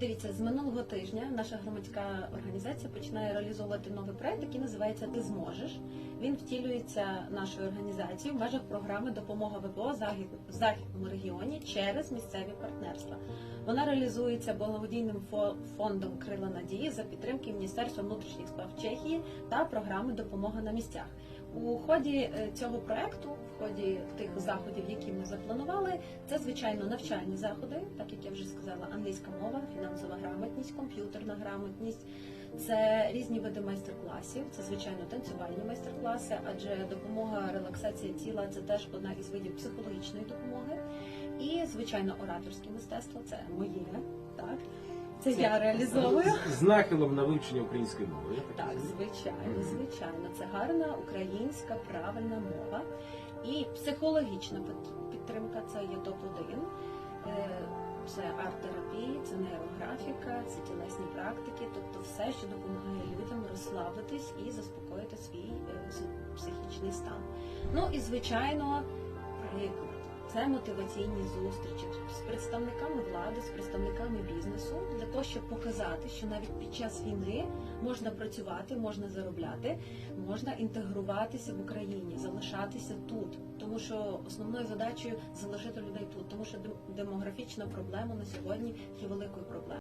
Дивіться, з минулого тижня наша громадська організація починає реалізовувати новий проект, який називається Ти зможеш. Він втілюється нашою організацією в межах програми Допомога ВПО в західному регіоні через місцеві партнерства. Вона реалізується благодійним фо- фондом Крила Надії за підтримки Міністерства внутрішніх справ Чехії та програми Допомога на місцях. У ході е, цього проекту, в ході тих заходів, які ми запланували, це звичайно навчальні заходи, так як я вже сказала, англійська мова, фінансова грамотність, комп'ютерна грамотність. Це різні види майстер-класів, це звичайно танцювальні майстер-класи, адже допомога релаксація тіла це теж одна із видів психологічної допомоги. І звичайно, ораторське мистецтво це моє, так це, я реалізовую. З, нахилом на вивчення української мови. Я Так, розумію. звичайно, звичайно, це гарна українська правильна мова і психологічна підтримка. Це є топ 1 це арт-терапія, це нейрографіка, це тілесні практики, тобто все, що допомагає людям розслабитись і заспокоїти свій е, психічний стан. Ну і звичайно, приклад. Це мотиваційні зустрічі з представниками влади, з представниками бізнесу для того, щоб показати, що навіть під час війни можна працювати, можна заробляти, можна інтегруватися в Україні, залишатися тут. Тому що основною задачею залишити людей тут, тому що демографічна проблема на сьогодні є великою проблемою.